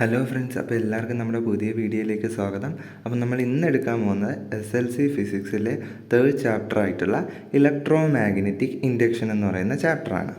Hello friends അപ്പോൾ എല്ലാവർക്കും നമ്മുടെ പുതിയ വീഡിയോയിലേക്ക് സ്വാഗതം. അപ്പോൾ നമ്മൾ ഇന്ന് എടുക്കാൻ പോകുന്നത് എസ് എൽ സി ഫിസിക്സിലെ തേർഡ് ചാപ്റ്റർ ആയിട്ടുള്ള ഇലക്ട്രോ മാഗ്നറ്റിക് ഇൻഡക്ഷൻ എന്ന് പറയുന്ന ചാപ്റ്ററാണ്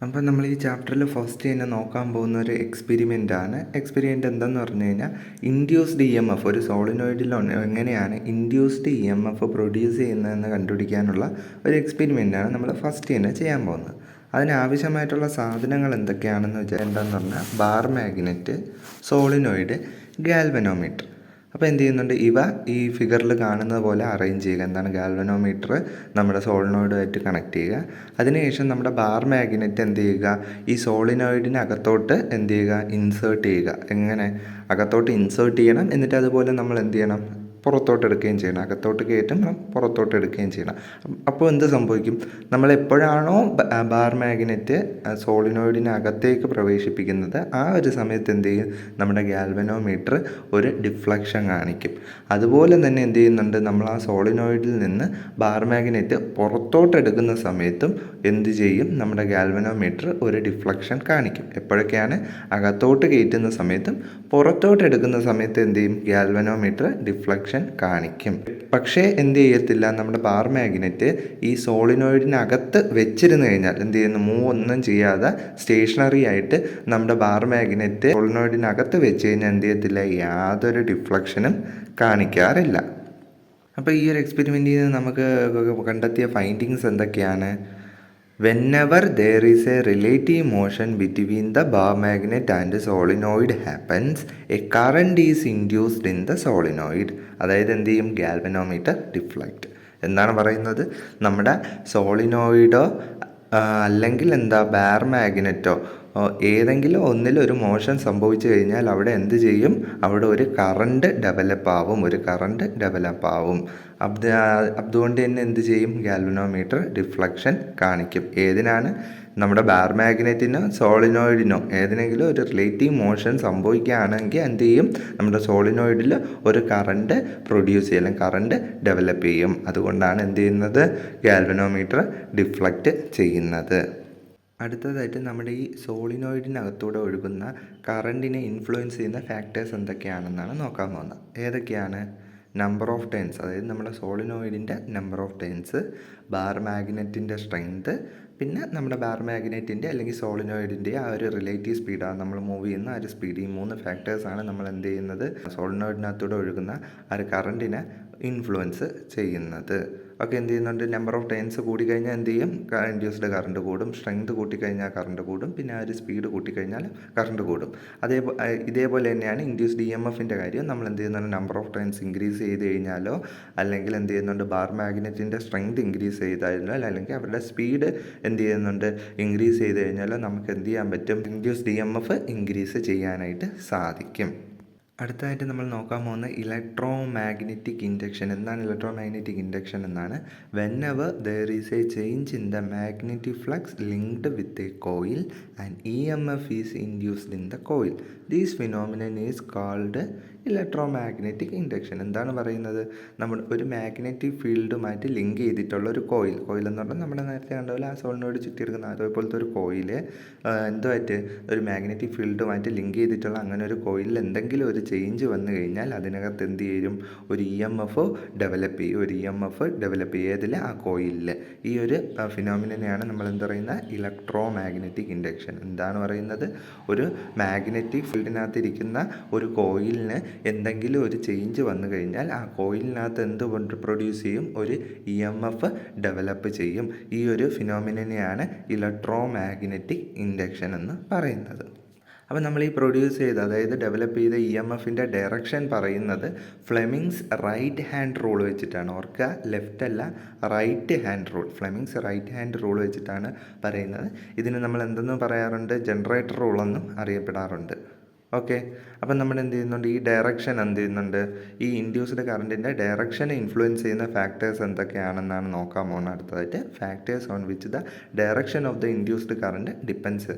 അപ്പോൾ നമ്മൾ ഈ ചാപ്റ്ററിൽ ഫസ്റ്റ് തന്നെ നോക്കാൻ പോകുന്ന ഒരു എക്സ്പെരിമെന്റ് ആണ്. എക്സ്പെരിമെന്റ് എന്തെന്ന് പറഞ്ഞു കഴിഞ്ഞാൽ ഇൻഡ്യൂസ്ഡ് ഇ എം എഫ് ഒരു സോളിനോയിഡിൽ എങ്ങനെയാണ് induced E M F produce ചെയ്യുന്നതെന്ന് കണ്ടുപിടിക്കാനുള്ള ഒരു എക്സ്പെരിമെന്റാണ് നമ്മൾ ഫസ്റ്റ് തന്നെ ചെയ്യാൻ പോകുന്നത്. അതിനാവശ്യമായിട്ടുള്ള സാധനങ്ങൾ എന്തൊക്കെയാണെന്ന് വെച്ചാൽ എന്താണെന്ന് പറഞ്ഞാൽ ബാർ മാഗ്നറ്റ് സോളിനോയിഡ് ഗാൽവനോമീറ്റർ. അപ്പോൾ എന്ത് ചെയ്യുന്നുണ്ട്? ഇവ ഈ ഫിഗറിൽ കാണുന്നത് പോലെ അറേഞ്ച് ചെയ്യുക. എന്താണ്? ഗാൽവനോമീറ്റർ നമ്മുടെ സോളിനോയിഡുമായിട്ട് കണക്ട് ചെയ്യുക. അതിനുശേഷം നമ്മുടെ ബാർ മാഗ്നറ്റ് എന്ത് ചെയ്യുക? ഈ സോളിനോയിഡിനകത്തോട്ട് എന്ത് ചെയ്യുക? ഇൻസേർട്ട് ചെയ്യുക. എങ്ങനെ? അകത്തോട്ട് ഇൻസേർട്ട് ചെയ്യണം. എന്നിട്ട് അതുപോലെ നമ്മൾ എന്ത് ചെയ്യണം? പുറത്തോട്ട് എടുക്കുകയും ചെയ്യണം. അകത്തോട്ട് കയറ്റും പുറത്തോട്ട് എടുക്കുകയും ചെയ്യണം. അപ്പോൾ എന്ത് സംഭവിക്കും? നമ്മൾ എപ്പോഴാണോ ബാർ മാഗ്നറ്റ് സോളിനോയിഡിനകത്തേക്ക് പ്രവേശിപ്പിക്കുന്നത്? ആ ഒരു സമയത്ത് എന്ത് ചെയ്യും? നമ്മുടെ ഗാൽവനോമീറ്റർ ഒരു ഡിഫ്ലക്ഷൻ കാണിക്കും. അതുപോലെ തന്നെ എന്ത് ചെയ്യുന്നുണ്ട്? നമ്മൾ ആ സോളിനോയിഡിൽ നിന്ന് ബാർ മാഗ്നറ്റ് പുറത്തോട്ട് എടുക്കുന്ന സമയത്തും എന്ത് ചെയ്യും? നമ്മുടെ ഗാൽവനോമീറ്റർ ഒരു ഡിഫ്ലക്ഷൻ കാണിക്കും. എപ്പോഴൊക്കെയാണ്? അകത്തോട്ട് കയറ്റുന്ന സമയത്തും പുറത്തോട്ട് എടുക്കുന്ന സമയത്ത് എന്ത് ചെയ്യും? ഗാൽവനോമീറ്റർ ഡിഫ്ലക്ഷൻ കാണിക്കും. പക്ഷേ എന്ത് ചെയ്യത്തില്ല നമ്മുടെ ബാർ മാഗ്നറ്റ് ഈ സോളിനോയിഡിനകത്ത് വെച്ചിരുന്നു കഴിഞ്ഞാൽ എന്ത് ചെയ്യുന്നു? മൂവ് ഒന്നും ചെയ്യാതെ സ്റ്റേഷനറി ആയിട്ട് നമ്മുടെ ബാർ മാഗ്നറ്റ് സോളിനോയിഡിനകത്ത് വെച്ച് കഴിഞ്ഞാൽ എന്ത് ചെയ്യത്തില്ല? യാതൊരു ഡിഫ്ലക്ഷനും കാണിക്കാറില്ല. അപ്പോൾ ഈ ഒരു എക്സ്പെരിമെന്റിൽ നിന്ന് നമുക്ക് കണ്ടെത്തിയ ഫൈൻഡിങ്സ് എന്തൊക്കെയാണ്? Whenever there is a relative motion between the bar magnet and solenoid happens a current is induced in the solenoid അതായത് എന്ത് ചെയ്യും ഗാൽവനോമീറ്റർ ഡിഫ്ലക്റ്റ് എന്താണ് പറയുന്നത് നമ്മുടെ സോളിനോയിഡോ അല്ലെങ്കിൽ എന്താ ബാർ മാഗ്നറ്റോ ഏതെങ്കിലും ഒന്നിൽ ഒരു മോഷൻ സംഭവിച്ചു കഴിഞ്ഞാൽ അവിടെ എന്ത് ചെയ്യും? അവിടെ ഒരു കറണ്ട് ഡെവലപ്പ് ആവും ഒരു കറണ്ട് ഡെവലപ്പ് ആവും. അത് അതുകൊണ്ട് തന്നെ എന്ത് ചെയ്യും? ഗാൽവനോമീറ്റർ ഡിഫ്ലക്ഷൻ കാണിക്കും. ഏതിനാണ്? നമ്മുടെ ബാർ മാഗ്നറ്റിനോ സോളിനോയിഡിനോ ഏതിനെങ്കിലും ഒരു റിലേറ്റീവ് മോഷൻ സംഭവിക്കുകയാണെങ്കിൽ എന്ത് ചെയ്യും? നമ്മുടെ സോളിനോയിഡിൽ ഒരു കറണ്ട് പ്രൊഡ്യൂസ് ചെയ്യും അല്ലെങ്കിൽ കറണ്ട് ഡെവലപ്പ് ചെയ്യും. അതുകൊണ്ടാണ് എന്ത് ചെയ്യുന്നത്? ഗാൽവനോമീറ്റർ ഡിഫ്ലക്റ്റ് ചെയ്യുന്നത്. അടുത്തതായിട്ട് നമ്മുടെ ഈ സോളിനോയിഡിനകത്തൂടെ ഒഴുകുന്ന കറണ്ടിനെ ഇൻഫ്ലുവൻസ് ചെയ്യുന്ന ഫാക്ടേഴ്സ് എന്തൊക്കെയാണെന്നാണ് നോക്കാൻ പോകുന്നത്. ഏതൊക്കെയാണ്? നമ്പർ ഓഫ് ടേൺസ് അതായത് നമ്മുടെ സോളിനോയിഡിന്റെ നമ്പർ ഓഫ് ടേൺസ് ബാർ മാഗ്നറ്റിന്റെ സ്ട്രെങ്ത് പിന്നെ നമ്മുടെ ബാർ മാഗ്നറ്റിന്റെ അല്ലെങ്കിൽ സോളിനോയിഡിന്റെ ആ ഒരു റിലേറ്റീവ് സ്പീഡാണ് നമ്മൾ മൂവ് ചെയ്യുന്ന ആ ഒരു സ്പീഡ്. ഈ മൂന്ന് ഫാക്ടേഴ്സാണ് നമ്മൾ എന്ത് ചെയ്യുന്നത്? സോളിനോയിഡിനകത്തൂടെ ഒഴുകുന്ന ആ ഒരു കറണ്ടിനെ ഇൻഫ്ലുവൻസ് ചെയ്യുന്നത്. ഒക്കെ എന്ത് ചെയ്യുന്നുണ്ട്? നമ്പർ ഓഫ് ടൈംസ് കൂടിക്കഴിഞ്ഞാൽ എന്ത് ചെയ്യും? ഇൻഡ്യൂസ്ഡ് കറണ്ട് കൂടും. സ്ട്രെങ്ത് കൂട്ടിക്കഴിഞ്ഞാൽ കറണ്ട് കൂടും. പിന്നെ ആ ഒരു സ്പീഡ് കൂട്ടിക്കഴിഞ്ഞാൽ കറണ്ട് കൂടും. അതേപോലെ ഇതേപോലെ തന്നെയാണ് ഇൻഡ്യൂസ്ഡ് ഇ എം എഫിന്റെ കാര്യം. നമ്മൾ എന്ത് ചെയ്യുന്നുണ്ട്? നമ്പർ ഓഫ് ടൈംസ് ഇൻക്രീസ് ചെയ്ത് കഴിഞ്ഞാലോ അല്ലെങ്കിൽ എന്ത് ചെയ്യുന്നുണ്ട്? ബാർ മാഗ്നറ്റിന്റെ സ്ട്രെങ്ത് ഇൻക്രീസ് ചെയ്താലോ അല്ലെങ്കിൽ അവരുടെ സ്പീഡ് എന്ത് ചെയ്യുന്നുണ്ട്? ഇൻക്രീസ് ചെയ്ത് കഴിഞ്ഞാലോ നമുക്ക് എന്ത് ചെയ്യാൻ പറ്റും? Induced E M F increase ചെയ്യാനായിട്ട് സാധിക്കും. അടുത്തതായിട്ട് നമ്മൾ നോക്കാൻ പോകുന്ന ഇലക്ട്രോ മാഗ്നറ്റിക് ഇൻഡക്ഷൻ. എന്താണ് ഇലക്ട്രോ മാഗ്നറ്റിക് ഇൻഡക്ഷൻ എന്നാണ്. Whenever there is a change in the magnetic flux linked with a coil and E M F is induced in the coil these phenomenon is called electro magnetic induction എന്താണ് പറയുന്നത്? നമ്മൾ ഒരു magnetic ഫീൽഡുമായിട്ട് link ചെയ്തിട്ടുള്ള ഒരു coil. Coil എന്ന് പറഞ്ഞാൽ നമ്മുടെ നേരത്തെ കണ്ട പോലെ ആ സോളിനോട് ചുറ്റിയിരിക്കുന്ന അതേപോലത്തെ ഒരു കോയിൽ എന്തുമായിട്ട് ഒരു മാഗ്നറ്റിക് ഫീൽഡുമായിട്ട് ലിങ്ക് ചെയ്തിട്ടുള്ള അങ്ങനെ ഒരു കോയിലിൽ എന്തെങ്കിലും ഒരു ചേഞ്ച് വന്നു കഴിഞ്ഞാൽ അതിനകത്ത് എന്ത് ചെയ്യും? ഒരു ഇ എം എഫ് ഡെവലപ്പ് ചെയ്യും. ഒരു ഇ എം എഫ് ഡെവലപ്പ് ചെയ്തതിൽ ആ കോയിലിൽ ഈ ഒരു ഫിനോമിനെയാണ് നമ്മൾ എന്ത് പറയുന്ന ഇലക്ട്രോ മാഗ്നറ്റിക് ഇൻഡക്ഷൻ. എന്താണ് പറയുന്നത്? ഒരു മാഗ്നറ്റിക് ഫീൽഡിനകത്തിരിക്കുന്ന ഒരു കോയിലിന് എന്തെങ്കിലും ഒരു ചേഞ്ച് വന്നു കഴിഞ്ഞാൽ ആ കോയിലിനകത്ത് എന്ത് പ്രൊഡ്യൂസ് ചെയ്യും? ഒരു ഇ എം എഫ് ഡെവലപ്പ് ചെയ്യും. ഈ ഒരു ഫിനോമിനെയാണ് ഇലക്ട്രോ മാഗ്നറ്റിക് ഇൻഡക്ഷൻ എന്ന് പറയുന്നത്. അപ്പോൾ നമ്മൾ ഈ പ്രൊഡ്യൂസ് ചെയ്ത അതായത് ഡെവലപ്പ് ചെയ്ത ഇ എം എഫിന്റെ ഡയറക്ഷൻ പറയുന്നത് ഫ്ലെമിങ്സ് റൈറ്റ് ഹാൻഡ് റൂൾ വെച്ചിട്ടാണ്. ഓർക്കുക ലെഫ്റ്റ് അല്ല right hand rule Fleming's right hand rule വെച്ചിട്ടാണ് പറയുന്നത്. ഇതിന് നമ്മൾ എന്തെന്ന് പറയാറുണ്ട്? ജനറേറ്റർ റൂൾ എന്നും അറിയപ്പെടാറുണ്ട്. ഓക്കെ അപ്പം നമ്മൾ എന്ത് ചെയ്യുന്നുണ്ട്? ഈ ഡയറക്ഷൻ എന്ത് ചെയ്യുന്നുണ്ട്? ഈ ഇൻഡ്യൂസ്ഡ് കറണ്ടിന്റെ ഡയറക്ഷനെ ഇൻഫ്ലുവൻസ് ചെയ്യുന്ന ഫാക്ടേഴ്സ് എന്തൊക്കെയാണെന്നാണ് നോക്കാൻ പോകുന്നത് അടുത്തതായിട്ട്. Factors on which the direction of the induced current depends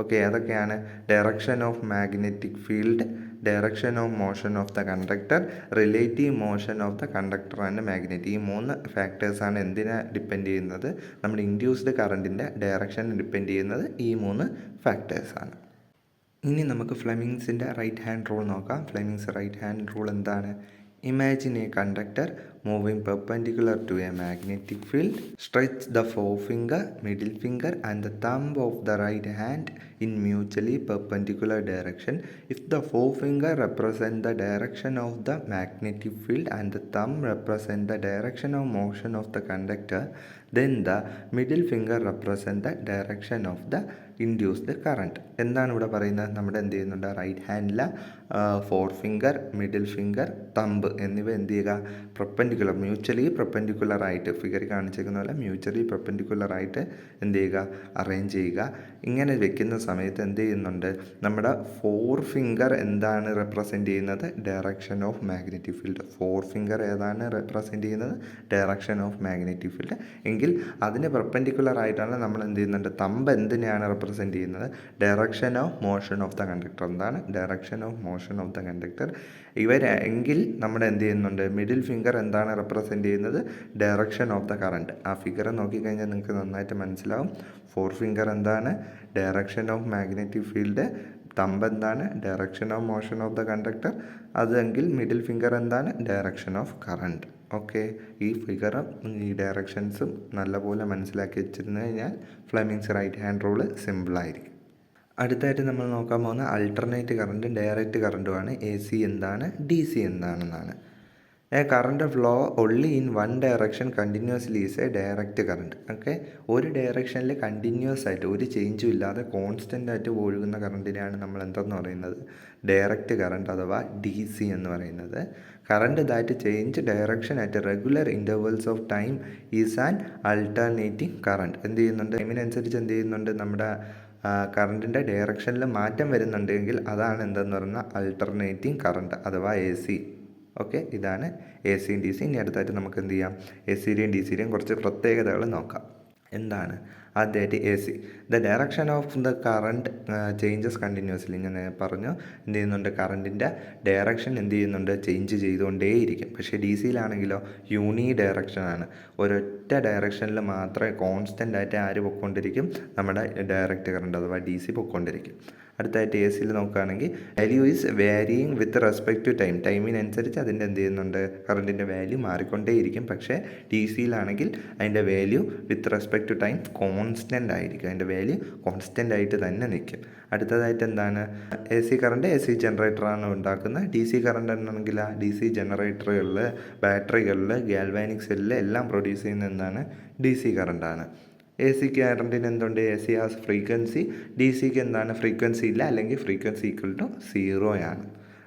okay ഏതൊക്കെയാണ്? Direction of magnetic field direction of motion of the conductor relative motion of the conductor and magnet ഈ മൂന്ന് ഫാക്ടേഴ്സാണ് എന്തിനെ ഡിപ്പെൻഡ് ചെയ്യുന്നത്? നമ്മുടെ ഇൻഡ്യൂസ്ഡ് കറണ്ടിന്റെ ഡയറക്ഷൻ ഡിപ്പെൻഡ് ചെയ്യുന്നത് ഈ മൂന്ന് ഫാക്ടേഴ്സാണ് ഇനി നമുക്ക് ഫ്ലെമിങ്സിന്റെ റൈറ്റ് ഹാൻഡ് റൂൾ നോക്കാം ഫ്ലെമിങ്സ് റൈറ്റ് ഹാൻഡ് റൂൾ എന്താണ് imagine a conductor moving perpendicular to a magnetic field stretch the fore finger middle finger and the thumb of the right hand in mutually perpendicular direction if the forefinger represent the direction of the magnetic field and the thumb represent the direction of motion of the conductor then the middle finger represent the direction of the the current എന്താണ് ഇവിടെ പറയുന്നത്? നമ്മുടെ എന്ത് ചെയ്യുന്നുണ്ട്? Right ഹാൻഡിലെ fore finger middle finger thumb എന്നിവ എന്ത് ചെയ്യുക? പ്രൊപ്പൻഡിക്കുലർ mutually പ്രൊപ്പൻഡിക്കുലർ ആയിട്ട് ഫിഗറിൽ കാണിച്ചേക്കുന്ന പോലെ മ്യൂച്വലി പ്രൊപ്പൻഡിക്കുലർ ആയിട്ട് എന്ത് ചെയ്യുക? അറേഞ്ച് ചെയ്യുക. ഇങ്ങനെ വെക്കുന്ന സമയത്ത് എന്ത് ചെയ്യുന്നുണ്ട്? നമ്മുടെ ഫോർ ഫിംഗർ എന്താണ് റെപ്രസെന്റ് ചെയ്യുന്നത്? Direction of magnetic field fore finger ഏതാണ് റെപ്രസെന്റ് ചെയ്യുന്നത്? ഡയറക്ഷൻ ഓഫ് മാഗ്നറ്റിക് ഫീൽഡ് എങ്കിൽ അതിന് പെർപ്പൻഡിക്കുലർ ആയിട്ടാണ് നമ്മൾ എന്ത് ചെയ്യുന്നുണ്ട്? തമ്പ് എന്തിനെയാണ് റെപ്രസെന്റ് ചെയ്യുന്നത്. Direction of motion of the conductor എന്താണ്? Direction of motion of the conductor ഇവർ എങ്കിൽ നമ്മൾ എന്ത് ചെയ്യുന്നുണ്ട്? മിഡിൽ ഫിംഗർ എന്താണ് റെപ്രസെന്റ് ചെയ്യുന്നത്? ഡയറക്ഷൻ ഓഫ് ദ കറണ്ട് ആ ഫിഗർ നോക്കിക്കഴിഞ്ഞാൽ നിങ്ങൾക്ക് നന്നായിട്ട് മനസ്സിലാവും. ഫോർ ഫിംഗർ എന്താണ്? Direction of magnetic field thumb എന്താണ് direction of motion of the conductor അതെങ്കിൽ middle finger എന്താണ്? ഡയറക്ഷൻ ഓഫ് കറണ്ട് ഓക്കെ ഈ ഫിഗറും ഈ ഡയറക്ഷൻസും നല്ലപോലെ മനസ്സിലാക്കി വെച്ചിരുന്നു കഴിഞ്ഞാൽ ഫ്ലെമിങ്സ് റൈറ്റ് ഹാൻഡ് റൂൾ സിമ്പിളായിരിക്കും അടുത്തായിട്ട് നമ്മൾ നോക്കാൻ പോകുന്ന അൾട്ടർനേറ്റ് കറണ്ടും ഡയറക്റ്റ് കറണ്ടുമാണ് എ സി എന്താണ്? ഡി സി എന്താണെന്നാണ്. A current flow only in one direction continuously is a direct current okay ഒരു ഡയറക്ഷനിൽ കണ്ടിന്യൂസ് ആയിട്ട് ഒരു ചേഞ്ചും ഇല്ലാതെ കോൺസ്റ്റന്റ് ആയിട്ട് ഒഴുകുന്ന കറണ്ടിനെയാണ് നമ്മൾ എന്തെന്ന് പറയുന്നത്? ഡയറക്റ്റ് കറണ്ട് അഥവാ ഡി സി എന്ന് പറയുന്നത്. Current that change direction at regular intervals of time is an alternating current എന്ത് ചെയ്യുന്നുണ്ട്? ടൈമിനനുസരിച്ച് എന്ത് ചെയ്യുന്നുണ്ട്? നമ്മുടെ കറണ്ടിന്റെ ഡയറക്ഷനിൽ മാറ്റം വരുന്നുണ്ടെങ്കിൽ അതാണ് എന്തെന്ന് പറയുന്ന അൾട്ടർനേറ്റിംഗ് കറണ്ട് അഥവാ എ സി ഓക്കെ ഇതാണ് എ സിയും ഡി സിയും ഇനി അടുത്തായിട്ട് നമുക്ക് എന്ത് ചെയ്യാം? എ സിയുടെയും ഡി സിയുടെയും കുറച്ച് പ്രത്യേകതകൾ നോക്കാം. എന്താണ്? ആദ്യമായിട്ട് A C the direction of the current changes continuously ഞാൻ പറഞ്ഞു എന്ത് ചെയ്യുന്നുണ്ട്? കറണ്ടിന്റെ ഡയറക്ഷൻ എന്ത് ചെയ്യുന്നുണ്ട്? ചേഞ്ച് ചെയ്തുകൊണ്ടേയിരിക്കും. പക്ഷേ ഡി സിയിലാണെങ്കിലോ യൂണി ഡയറക്ഷനാണ് ഒരൊറ്റ ഡയറക്ഷനിൽ മാത്രമേ കോൺസ്റ്റന്റ് ആയിട്ട് ആര് പൊയ്ക്കൊണ്ടിരിക്കും? നമ്മുടെ ഡയറക്റ്റ് കറണ്ട് അഥവാ ഡി സി പൊയ്ക്കൊണ്ടിരിക്കും. അടുത്തായിട്ട് എ സിയിൽ നോക്കുകയാണെങ്കിൽ value is varying with respect to time ടൈമിനനുസരിച്ച് അതിന്റെ എന്ത് ചെയ്യുന്നുണ്ട്? കറണ്ടിന്റെ വാല്യൂ മാറിക്കൊണ്ടേയിരിക്കും. പക്ഷേ ഡി സിയിലാണെങ്കിൽ അതിന്റെ value with respect to time constant ആയിരിക്കും. അതിന്റെ വാല്യൂ കോൺസ്റ്റന്റ് ആയിട്ട് തന്നെ നിൽക്കും. അടുത്തതായിട്ട് എന്താണ്? A C current A C ജനറേറ്ററാണ് ഉണ്ടാക്കുന്നത്. ഡി സി കറണ്ട് എന്നാണെങ്കിൽ ആ ഡി സി ജനറേറ്ററുകളിൽ ബാറ്ററികളിൽ ഗാൽവാനിക് സെല്ലിൽ എല്ലാം പ്രൊഡ്യൂസ് ചെയ്യുന്ന എന്താണ്? ഡി സി കറണ്ടാണ് എ സി കറണ്ടിന് എന്തുണ്ട്? A C has frequency D സിക്ക് എന്താണ്? ഫ്രീക്വൻസി ഇല്ല. അല്ലെങ്കിൽ ഫ്രീക്വൻസി ഈക്വൽ ടു സീറോ ആണ്.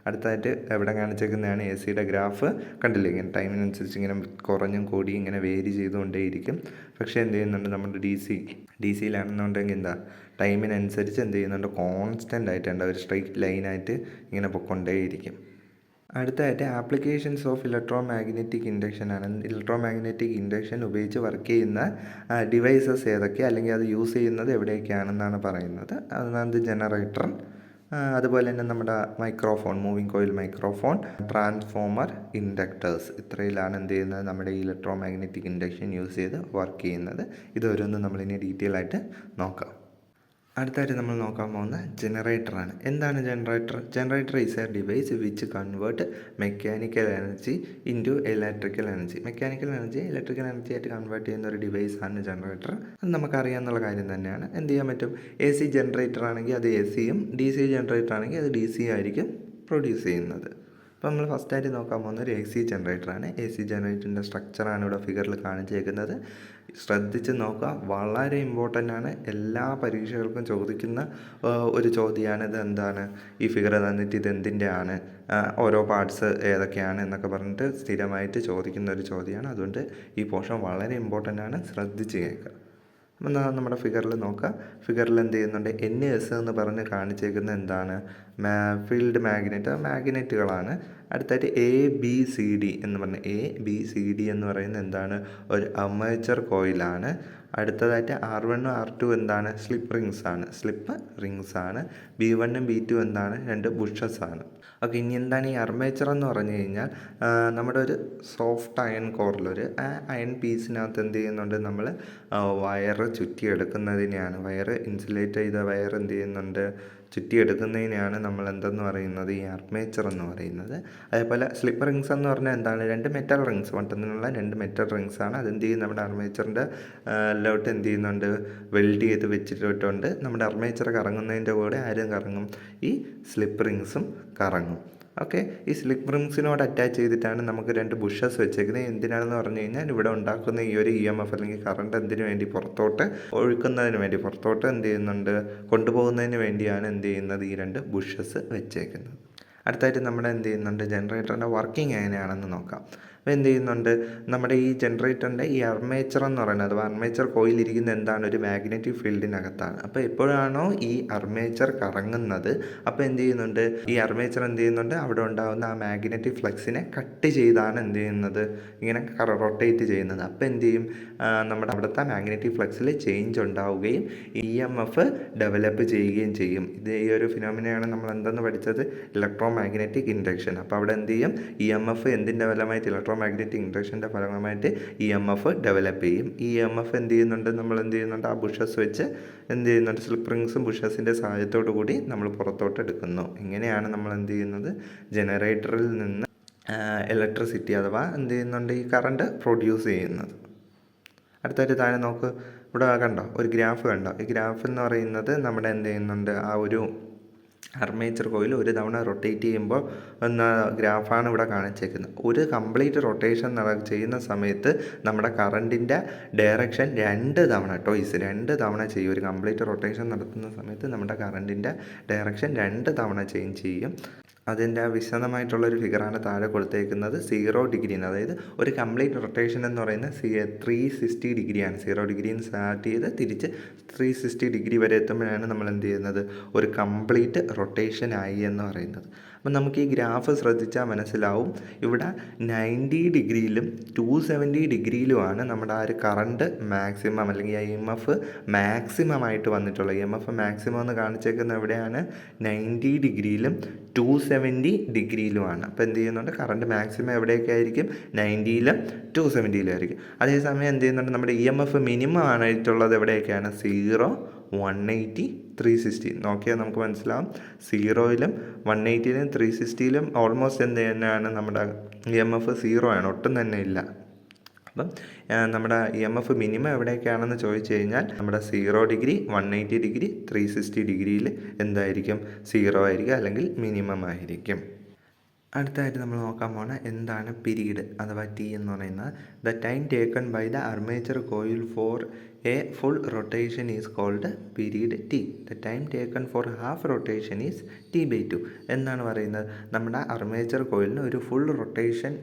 അടുത്തായിട്ട് എവിടെ കാണിച്ചേക്കുന്നതാണ്? എ സിയുടെ ഗ്രാഫ് കണ്ടില്ലേ? ഇങ്ങനെ ടൈമിനനുസരിച്ച് ഇങ്ങനെ കുറഞ്ഞും കൂടി ഇങ്ങനെ വേരി ചെയ്തുകൊണ്ടേയിരിക്കും. പക്ഷേ എന്ത് ചെയ്യുന്നുണ്ട്? നമ്മുടെ ഡി സി ഡി സിയിലാണെന്നുണ്ടെങ്കിൽ എന്താ? ടൈമിനനുസരിച്ച് എന്ത് ചെയ്യുന്നുണ്ട്? കോൺസ്റ്റന്റ് ആയിട്ടുണ്ട് ഒരു സ്ട്രൈറ്റ് ലൈനായിട്ട് ഇങ്ങനെ പൊയ്ക്കൊണ്ടേയിരിക്കും അടുത്തായിട്ട് applications of electro magnetic induction ആണ്. ഇലക്ട്രോ മാഗ്നറ്റിക് ഇൻഡക്ഷൻ ഉപയോഗിച്ച് വർക്ക് ചെയ്യുന്ന ഡിവൈസസ് ഏതൊക്കെ അല്ലെങ്കിൽ അത് യൂസ് ചെയ്യുന്നത് എവിടെയൊക്കെയാണെന്നാണ് പറയുന്നത്. അതായത് ജനറേറ്റർ അതുപോലെ തന്നെ നമ്മുടെ microphone moving coil microphone transformer inductors. ഇത്രയിലാണ് എന്ത് ചെയ്യുന്നത് നമ്മുടെ ഇലക്ട്രോ മാഗ്നറ്റിക് ഇൻഡക്ഷൻ യൂസ് ചെയ്ത് വർക്ക് ചെയ്യുന്നത്. ഇതൊരോന്നും നമ്മളിനി ഡീറ്റെയിൽ ആയിട്ട് നോക്കാം. അടുത്തായിട്ട് നമ്മൾ നോക്കാൻ പോകുന്ന ജനറേറ്ററാണ് എന്താണ് generator generator is a device which convert mechanical energy into electrical energy mechanical energy electrical energy ആയിട്ട് കൺവേർട്ട് ചെയ്യുന്ന ഒരു ഡിവൈസാണ് ജനറേറ്റർ അത് നമുക്കറിയാമെന്നുള്ള കാര്യം തന്നെയാണ്. എന്ത് ചെയ്യാൻ പറ്റും? എ സി ജനറേറ്റർ ആണെങ്കിൽ അത് എ സിയും ഡി സി ജനറേറ്റർ ആണെങ്കിൽ അത് ഡി സി ആയിരിക്കും പ്രൊഡ്യൂസ് ചെയ്യുന്നത്. അപ്പോൾ നമ്മൾ ഫസ്റ്റായിട്ട് നോക്കാൻ പോകുന്ന ഒരു എ സി ജനറേറ്ററാണ് എ സി ജനറേറ്ററിന്റെ സ്ട്രക്ചറാണ് ഇവിടെ ഫിഗറിൽ കാണിച്ചേക്കുന്നത്. ശ്രദ്ധിച്ച് നോക്കുക. വളരെ ഇമ്പോർട്ടന്റ് ആണ്. എല്ലാ പരീക്ഷകൾക്കും ചോദിക്കുന്ന ഒരു ചോദ്യമാണ് ഇത് എന്താണ് ഈ ഫിഗർ തന്നിട്ട് ഇത് എന്തിന്റെ ആണ് ഓരോ പാർട്സ് ഏതൊക്കെയാണ് എന്നൊക്കെ പറഞ്ഞിട്ട് സ്ഥിരമായിട്ട് ചോദിക്കുന്ന ഒരു ചോദ്യമാണ് അതുകൊണ്ട് ഈ പോർഷൻ വളരെ ഇമ്പോർട്ടന്റ് ആണ്. ശ്രദ്ധിച്ച് കേൾക്കുക. നമ്മുടെ ഫിഗറിൽ നോക്കുക ഫിഗറിൽ എന്ത് ചെയ്യുന്നുണ്ട്? എൻ എസ് എന്ന് പറഞ്ഞ് കാണിച്ചേക്കുന്നത് എന്താണ്? മാ ഫീൽഡ് മാഗ്നറ്റ് മാഗ്നറ്റുകളാണ് അടുത്തായിട്ട് എ ബി സി ഡി എന്ന് പറഞ്ഞ എ ബി സി ഡി എന്ന് പറയുന്നത് എന്താണ്? ഒരു അമേച്ചർ കോയിലാണ് അടുത്തതായിട്ട് ആർ വണ്ണും ആർ ടു എന്താണ്? സ്ലിപ്പ് റിങ്സ് ആണ്. സ്ലിപ്പ് റിങ്സ് ആണ്. ബി വണ്ണും ബി ടു എന്താണ്? രണ്ട് ബുഷസ് ആണ്. ഓക്കെ ഇനി എന്താണ് ഈ അർമേച്ചർ എന്ന് പറഞ്ഞു കഴിഞ്ഞാൽ നമ്മുടെ ഒരു സോഫ്റ്റ് അയൺ കോറിലൊരു അയൺ പീസിനകത്ത് എന്ത് ചെയ്യുന്നുണ്ട് നമ്മൾ വയറ് ചുറ്റിയെടുക്കുന്നതിനെയാണ്. വയറ് ഇൻസുലേറ്റ് ചെയ്ത വയർ എന്ത് ചെയ്യുന്നുണ്ട്? ചുറ്റിയെടുക്കുന്നതിനെയാണ് നമ്മൾ എന്തെന്ന് പറയുന്നത്? ഈ ആർമേച്ചർ എന്ന് പറയുന്നത്. അതേപോലെ സ്ലിപ്പ് റിങ്സ് എന്ന് പറഞ്ഞാൽ എന്താണ്? രണ്ട് മെറ്റൽ റിങ്സ് വട്ടത്തിനുള്ള രണ്ട് മെറ്റൽ റിങ്സ് ആണ്. അതെന്ത് ചെയ്യും? നമ്മുടെ അർമേച്ചറിന്റെ ലോട്ട് എന്ത് ചെയ്യുന്നുണ്ട്? വെൽഡ് ചെയ്ത് വെച്ചിട്ടുണ്ട് നമ്മുടെ അർമേച്ചർ കറങ്ങുന്നതിന്റെ കൂടെ ആരും കറങ്ങും. ഈ സ്ലിപ്പ് റിങ്സും കറങ്ങും. ഓക്കെ. ഈ സ്ലിപ്പ് റിംസിനോട് അറ്റാച്ച് ചെയ്തിട്ടാണ് നമുക്ക് രണ്ട് ബുഷസ് വെച്ചേക്കുന്നത്. എന്തിനാണെന്ന് പറഞ്ഞു കഴിഞ്ഞാൽ ഇവിടെ ഉണ്ടാക്കുന്ന ഈ ഒരു ഇ എം എഫ് അല്ലെങ്കിൽ കറണ്ട് എന്തിനു വേണ്ടി പുറത്തോട്ട് ഒഴുക്കുന്നതിന് വേണ്ടി പുറത്തോട്ട് എന്ത് ചെയ്യുന്നുണ്ട്? കൊണ്ടുപോകുന്നതിന് വേണ്ടിയാണ് എന്ത് ചെയ്യുന്നത്? ഈ രണ്ട് ബുഷസ് വെച്ചേക്കുന്നത്. അടുത്തായിട്ട് നമ്മുടെ എന്ത് ചെയ്യുന്നുണ്ട്? ജനറേറ്ററിന്റെ വർക്കിംഗ് എങ്ങനെയാണെന്ന് നോക്കാം. അപ്പോൾ എന്ത് ചെയ്യുന്നുണ്ട് നമ്മുടെ ഈ ജനറേറ്ററിന്റെ ഈ അർമേച്ചർ എന്ന് പറയുന്നത് അഥവാ അർമേച്ചർ കോയിലിരിക്കുന്ന എന്താണ് ഒരു മാഗ്നറ്റിക് ഫീൽഡിനകത്താണ് അപ്പോൾ എപ്പോഴാണോ ഈ അർമേച്ചർ കറങ്ങുന്നത് അപ്പോൾ എന്ത് ചെയ്യുന്നുണ്ട് ഈ അർമേച്ചർ എന്ത് ചെയ്യുന്നുണ്ട് അവിടെ ഉണ്ടാകുന്ന ആ മാഗ്നറ്റിക് ഫ്ലക്സിനെ കട്ട് ചെയ്താണ് എന്ത് ചെയ്യുന്നത് ഇങ്ങനെ റൊട്ടേറ്റ് ചെയ്യുന്നത്. അപ്പോൾ എന്ത് ചെയ്യും നമ്മുടെ അവിടുത്തെ മാഗ്നറ്റിക് ഫ്ലക്സിൽ ചേഞ്ച് ഉണ്ടാവുകയും ഇ എം എഫ് ഡെവലപ്പ് ചെയ്യുകയും ചെയ്യും. ഇത് ഈ ഒരു ഫിനോമിനയാണ് നമ്മൾ എന്തെന്ന് പഠിച്ചത്? ഇലക്ട്രോ മാഗ്നറ്റിക് ഇൻഡക്ഷൻ അപ്പോൾ അവിടെ എന്ത് ചെയ്യും ഇ എം എഫ് എന്തിന്റെ ഫലമായിട്ട് ഇലക്ട്രോ മാഗ്നറ്റിക് ഇൻഡക്ഷന്റെ ഫലമായിട്ട് ഇ എം എഫ് ഡെവലപ്പ് ചെയ്യും. ഈ എം എഫ് എന്ത് ചെയ്യുന്നുണ്ട്? നമ്മൾ എന്ത് ചെയ്യുന്നുണ്ട്? ആ ബുഷസ് വെച്ച് എന്ത് ചെയ്യുന്നുണ്ട്? സ്ലിപ്പ് റിങ്സും ബുഷസിന്റെ സഹായത്തോടു കൂടി നമ്മൾ പുറത്തോട്ട് എടുക്കുന്നു. ഇങ്ങനെയാണ് നമ്മൾ എന്ത് ചെയ്യുന്നത്? ജനറേറ്ററിൽ നിന്ന് ഇലക്ട്രിസിറ്റി അഥവാ എന്ത് ചെയ്യുന്നുണ്ട്? ഈ കറണ്ട് പ്രൊഡ്യൂസ് ചെയ്യുന്നത്. അടുത്തൊരു താഴെ നോക്ക്. ഇവിടെ കണ്ടോ? ഒരു ഗ്രാഫ് കണ്ടോ? ഈ ഗ്രാഫ് എന്ന് പറയുന്നത് നമ്മുടെ എന്ത് ചെയ്യുന്നുണ്ട്? ആ ഒരു അർമേച്ചർ കോയിൽ ഒരു തവണ റൊട്ടേറ്റ് ചെയ്യുമ്പോൾ എന്ന ഗ്രാഫാണ് ഇവിടെ കാണിച്ചേക്കുന്നത്. ഒരു കംപ്ലീറ്റ് റൊട്ടേഷൻ ചെയ്യുന്ന സമയത്ത് നമ്മുടെ കറണ്ടിന്റെ ഡയറക്ഷൻ രണ്ട് തവണ ടോയ്സ് രണ്ട് തവണ ചെയ്യും. ഒരു കംപ്ലീറ്റ് റൊട്ടേഷൻ നടത്തുന്ന സമയത്ത് നമ്മുടെ കറണ്ടിന്റെ ഡയറക്ഷൻ രണ്ട് തവണ ചേഞ്ച് ചെയ്യും. അതിന്റെ വിശദമായിട്ടുള്ളൊരു ഫിഗറാണ് താഴെ കൊടുത്തേക്കുന്നത് സീറോ ഡിഗ്രിന്ന് അതായത് ഒരു കംപ്ലീറ്റ് റൊട്ടേഷൻ എന്ന് പറയുന്നത് സി ത്രീ സിക്സ്റ്റി ഡിഗ്രിയാണ് സീറോ ഡിഗ്രിയിൽ സ്റ്റാർട്ട് ചെയ്ത് തിരിച്ച് ത്രീ സിക്സ്റ്റി ഡിഗ്രി വരെ എത്തുമ്പോഴാണ് നമ്മൾ എന്ത് ചെയ്യുന്നത്? ഒരു കംപ്ലീറ്റ് റൊട്ടേഷൻ ആയി എന്ന് പറയുന്നത്. അപ്പം നമുക്ക് ഈ ഗ്രാഫ് ശ്രദ്ധിച്ചാൽ മനസ്സിലാവും. ഇവിടെ നയന്റി ഡിഗ്രിയിലും ടു സെവന്റി ഡിഗ്രിയിലുമാണ് നമ്മുടെ ആ ഒരു കറണ്ട് മാക്സിമം അല്ലെങ്കിൽ ഐ എം എഫ് മാക്സിമം ആയിട്ട് വന്നിട്ടുള്ളത്. എം എഫ് മാക്സിമം എന്ന് കാണിച്ചേക്കുന്നത് എവിടെയാണ്? നയന്റി ഡിഗ്രിയിലും ടു സെവന്റി ഡിഗ്രിയിലുമാണ്. അപ്പോൾ എന്ത് ചെയ്യുന്നുണ്ട്? കറണ്ട് മാക്സിമം എവിടെയൊക്കെ ആയിരിക്കും? നയന്റിയിലും ടു സെവന്റിയിലും ആയിരിക്കും. അതേസമയം എന്ത് ചെയ്യുന്നുണ്ട്? നമ്മുടെ ഇ എം എഫ് മിനിമം ആയിട്ടുള്ളത് എവിടെയൊക്കെയാണ്? Zero one eighty three sixty നോക്കിയാൽ നമുക്ക് മനസ്സിലാവും. സീറോയിലും വൺ എയ്റ്റിയിലും ത്രീ സിക്സ്റ്റിയിലും ഓൾമോസ്റ്റ് എന്ത് തന്നെയാണ്? നമ്മുടെ ഇ എം എഫ് സീറോ ആണ്. ഒട്ടും തന്നെ ഇല്ല. അപ്പം നമ്മുടെ ഇ എം എഫ് മിനിമം എവിടെയൊക്കെയാണെന്ന് ചോദിച്ചു കഴിഞ്ഞാൽ നമ്മുടെ zero degree one eighty degree three sixty ഡിഗ്രിയിൽ എന്തായിരിക്കും? സീറോ ആയിരിക്കും അല്ലെങ്കിൽ മിനിമം ആയിരിക്കും. അടുത്തായിട്ട് നമ്മൾ നോക്കാൻ പോണ എന്താണ് പിരീഡ്? അഥവാ ടി എന്ന് പറയുന്നത്. The time taken by the armature coil for a full rotation is called period T the time taken for half rotation is T by two എന്നാണ് പറയുന്നത്. നമ്മുടെ അർമേച്ചർ കോയിലിന് ഒരു ഫുൾ റൊട്ടേഷൻ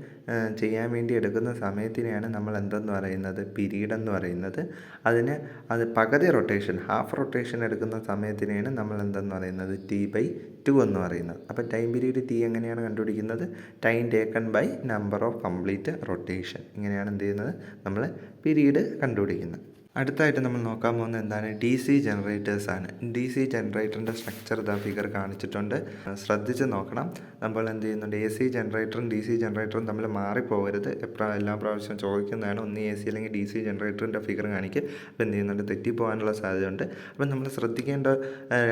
ചെയ്യാൻ വേണ്ടി എടുക്കുന്ന സമയത്തിനെയാണ് നമ്മൾ എന്തെന്ന് പറയുന്നത്? പീരീഡ് എന്ന് പറയുന്നത്. അതിന് അത് പകുതി റൊട്ടേഷൻ ഹാഫ് റൊട്ടേഷൻ എടുക്കുന്ന സമയത്തിനെയാണ് നമ്മൾ എന്തെന്ന് പറയുന്നത്? ടി ബൈ ടു എന്ന് പറയുന്നത്. അപ്പോൾ ടൈം പീരീഡ് ടി എങ്ങനെയാണ് കണ്ടുപിടിക്കുന്നത്? Time taken by number of complete rotation ഇങ്ങനെയാണ് എന്ത് ചെയ്യുന്നത്? നമ്മൾ പീരീഡ് കണ്ടുപിടിക്കുന്നത്. അടുത്തായിട്ട് നമ്മൾ നോക്കാൻ പോകുന്നത് എന്താണ്? ഡി സി ജനറേറ്റേഴ്സ് ആണ്. ഡി സി ജനറേറ്ററിന്റെ സ്ട്രക്ചർ ഇതാ ഫിഗർ കാണിച്ചിട്ടുണ്ട്. ശ്രദ്ധിച്ച് നോക്കണം. നമ്മൾ എന്ത് ചെയ്യുന്നുണ്ട്? എ സി ജനറേറ്ററും ഡി സി ജനറേറ്ററും തമ്മിൽ മാറിപ്പോകരുത്. എപ്പോഴും എല്ലാ പ്രാവശ്യവും ചോദിക്കുന്നതാണ്. ഒന്ന് എ സി അല്ലെങ്കിൽ ഡി സി ജനറേറ്ററിന്റെ ഫിഗർ കാണിക്കുക അപ്പോൾ എന്ത് ചെയ്യുന്നുണ്ട്? തെറ്റിപ്പോകാനുള്ള സാധ്യതയുണ്ട്. അപ്പം നമ്മൾ ശ്രദ്ധിക്കേണ്ട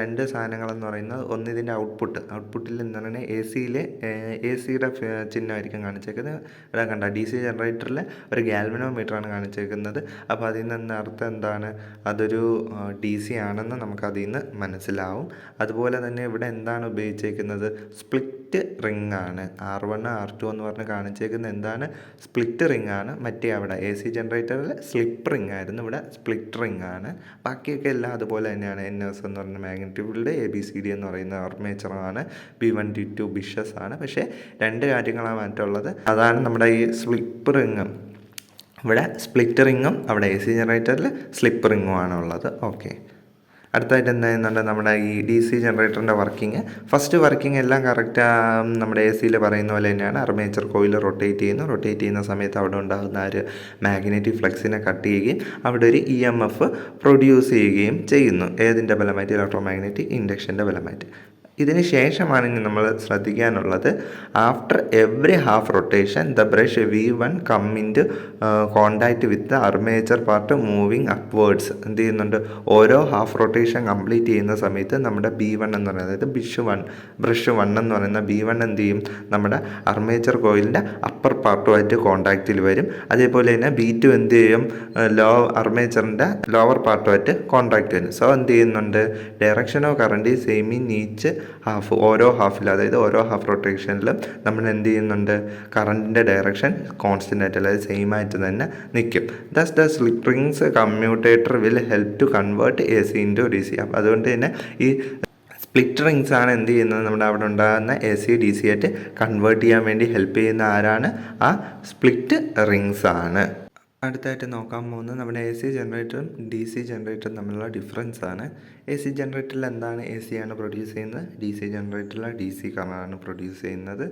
രണ്ട് സാധനങ്ങളെന്ന് പറയുന്നത് ഒന്ന് ഇതിന്റെ ഔട്ട്പുട്ട് ഔട്ട്പുട്ടിൽ എന്ന് പറയുന്നത് എ സിയിലെ എ സിയുടെ ചിഹ്നമായിരിക്കും കാണിച്ചേക്കുന്നത്. കണ്ട ഡി സി ജനറേറ്ററിൽ ഒരു ഗാൽവനോമീറ്ററാണ് കാണിച്ചേക്കുന്നത്. അപ്പോൾ അതിൽ നിന്ന് അർത്ഥം എന്താണ് അതൊരു ഡി സി ആണെന്ന് നമുക്ക് അതിൽ നിന്ന് മനസ്സിലാവും. അതുപോലെ തന്നെ ഇവിടെ എന്താണ് ഉപയോഗിച്ചേക്കുന്നത്? സ്പ്ലിറ്റ് റിംഗ് ആണ് ആർ വൺ ആർ ടു എന്ന് പറഞ്ഞ് കാണിച്ചേക്കുന്നത് എന്താണ്? സ്പ്ലിറ്റ് റിംഗ് ആണ് മറ്റേ അവിടെ എ സി ജനറേറ്ററിൽ സ്ലിപ്പ് റിംഗ് ആയിരുന്നു ഇവിടെ സ്പ്ലിറ്റ് റിംഗ് ആണ് ബാക്കിയൊക്കെ എല്ലാം അതുപോലെ തന്നെയാണ്. എൻ എസ് എന്ന് പറഞ്ഞ magnetic A B C D എന്ന് പറയുന്ന ആർമേച്ചറാണ് B one D two brushes ആണ്. പക്ഷേ രണ്ട് കാര്യങ്ങളാണ് മാറ്റമുള്ളത് അതാണ് നമ്മുടെ ഈ സ്ലിപ്പ് റിംഗ് ഇവിടെ സ്പ്ലിറ്റ് റിങ്ങും അവിടെ എ സി ജനറേറ്ററിൽ സ്ലിപ്പ് റിങ്ങും ആണ് ഉള്ളത്. ഓക്കെ അടുത്തായിട്ട് എന്താ ചെയ്യുന്നുണ്ട്? നമ്മുടെ ഈ ഡി സി ജനറേറ്ററിന്റെ വർക്കിംഗ് ഫസ്റ്റ് വർക്കിംഗ് എല്ലാം കറക്റ്റ് നമ്മുടെ എ സിയിൽ പറയുന്ന പോലെ തന്നെയാണ്. അർമേച്ചർ കോയിൽ റൊട്ടേറ്റ് ചെയ്യുന്നു. റൊട്ടേറ്റ് ചെയ്യുന്ന സമയത്ത് അവിടെ ഉണ്ടാകുന്ന ഒരു മാഗ്നറ്റിക് ഫ്ലക്സിനെ കട്ട് ചെയ്യുകയും അവിടെ ഒരു ഇ എം എഫ് പ്രൊഡ്യൂസ് ചെയ്യുകയും ചെയ്യുന്നു. ഏതിന്റെ ബലമായിട്ട്? ഇലക്ട്രോ മാഗ്നറ്റിക് ഇൻഡക്ഷന്റെ ഫലമായിട്ട് ഇതിന് ശേഷമാണ് ഇനി നമ്മൾ ശ്രദ്ധിക്കാനുള്ളത്. After every half rotation the brush B one come into contact with the armature part moving upwards എന്ത് ചെയ്യുന്നുണ്ട്? ഓരോ ഹാഫ് റൊട്ടേഷൻ കംപ്ലീറ്റ് ചെയ്യുന്ന സമയത്ത് നമ്മുടെ ബി വൺ എന്ന് പറയുന്നത് അതായത് ബിഷ് വൺ ബ്രഷ് വൺ എന്ന് പറയുന്ന ബി വൺ എന്ത് ചെയ്യും? നമ്മുടെ അർമേച്ചർ കോയിലിന്റെ അപ്പർ പാർട്ടുമായിട്ട് കോണ്ടാക്റ്റിൽ വരും. അതേപോലെ തന്നെ ബി ടു എന്ത് ചെയ്യും? ലോ അർമേച്ചറിന്റെ ലോവർ പാർട്ടുമായിട്ട് കോണ്ടാക്റ്റ് വരും. സോ എന്ത് ചെയ്യുന്നുണ്ട്? Direction of current in each half ഓരോ ഹാഫിൽ അതായത് ഓരോ ഹാഫ് റൊട്ടേഷനിലും നമ്മൾ എന്ത് ചെയ്യുന്നുണ്ട്? കറണ്ടിന്റെ ഡയറക്ഷൻ കോൺസ്റ്റന്റ് ആയിട്ട് അതായത് സെയിം ആയിട്ട് തന്നെ നിൽക്കും thus the slip rings commutator will help to convert A C into D C അപ്പോൾ അതുകൊണ്ട് തന്നെ ഈ സ്പ്ലിറ്റ് റിങ്സ് ആണ് എന്ത് ചെയ്യുന്നത്? നമ്മുടെ അവിടെ ഉണ്ടാകുന്ന എ സി ഡി സി ആയിട്ട് കൺവേർട്ട് ചെയ്യാൻ വേണ്ടി ഹെൽപ്പ് ചെയ്യുന്ന ആരാണ്? ആ സ്പ്ലിറ്റ് റിങ്സ് ആണ്. അടുത്തായിട്ട് നോക്കാൻ പോകുന്നത് നമ്മുടെ എ സി ജനറേറ്ററും ഡി സി ജനറേറ്ററും തമ്മിലുള്ള ഡിഫറൻസ് ആണ്. എ സി ജനറേറ്ററിൽ എന്താണ് എ ആണ് പ്രൊഡ്യൂസ് ചെയ്യുന്നത്? ഡി സി ജനറേറ്ററിൽ ഡി സി കറണ്ടാണ് പ്രൊഡ്യൂസ് ചെയ്യുന്നത്.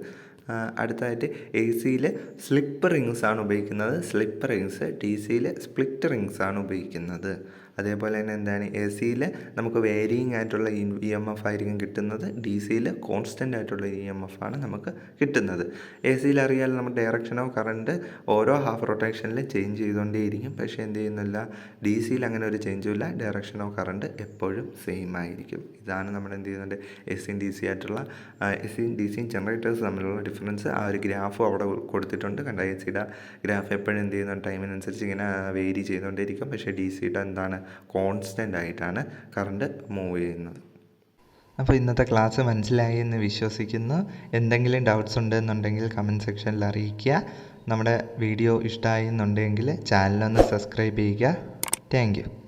അടുത്തായിട്ട് എ സിയിൽ സ്ലിപ്പ് റിങ്സ് ആണ് ഉപയോഗിക്കുന്നത്. സ്ലിപ്പ് റിങ്സ് ഡി സിയിൽ സ്പ്ലിറ്റ് റിങ്സ് ആണ് ഉപയോഗിക്കുന്നത്. അതേപോലെ തന്നെ എന്താണ് എ സിയിൽ നമുക്ക് വേരിയിങ് ആയിട്ടുള്ള ഇ എം എഫ് ആയിരിക്കും കിട്ടുന്നത്. ഡി സിയിൽ കോൺസ്റ്റന്റ് ആയിട്ടുള്ള ഇ എം എഫ് ആണ് നമുക്ക് കിട്ടുന്നത്. എ സിയിൽ അറിയാൽ നമ്മുടെ ഡയറക്ഷൻ ഓഫ് കറണ്ട് ഓരോ ഹാഫ് റൊട്ടേഷനിൽ ചേഞ്ച് ചെയ്തുകൊണ്ടേയിരിക്കും. പക്ഷേ എന്ത് ചെയ്യുന്നില്ല? ഡി സിയിൽ അങ്ങനെ ഒരു ചേഞ്ചും ഇല്ല. ഡയറക്ഷൻ ഓഫ് കറണ്ട് എപ്പോഴും സെയിം ആയിരിക്കും. ഇതാണ് നമ്മൾ എന്ത് ചെയ്യുന്നുണ്ട്? എ സിയും ഡി സി ആയിട്ടുള്ള എ സിയും ഡി സിയും ജനറേറ്റേഴ്സ് തമ്മിലുള്ള ഡിഫറൻസ് ആ ഒരു ഗ്രാഫും അവിടെ കൊടുത്തിട്ടുണ്ട്. കണ്ട എ സിയുടെ ഗ്രാഫ് എപ്പോഴും എന്ത് ചെയ്യുന്നുണ്ട് ടൈമിനനുസരിച്ച് ഇങ്ങനെ വേരി ചെയ്തുകൊണ്ടേയിരിക്കും. പക്ഷേ ഡി സിയുടെ എന്താണ്? കോൺസ്റ്റന്റ് ആയിട്ടാണ് കറണ്ട് മൂവ് ചെയ്യുന്നത്. അപ്പോൾ ഇന്നത്തെ ക്ലാസ് മനസ്സിലായി എന്ന് വിശ്വസിക്കുന്നു. എന്തെങ്കിലും ഡൗട്ട്സ് ഉണ്ടെന്നുണ്ടെങ്കിൽ കമന്റ് സെക്ഷനിൽ അറിയിക്കുക. നമ്മുടെ വീഡിയോ ഇഷ്ടമായി എന്നുണ്ടെങ്കിൽ ചാനലൊന്ന് സബ്സ്ക്രൈബ് ചെയ്യുക. താങ്ക്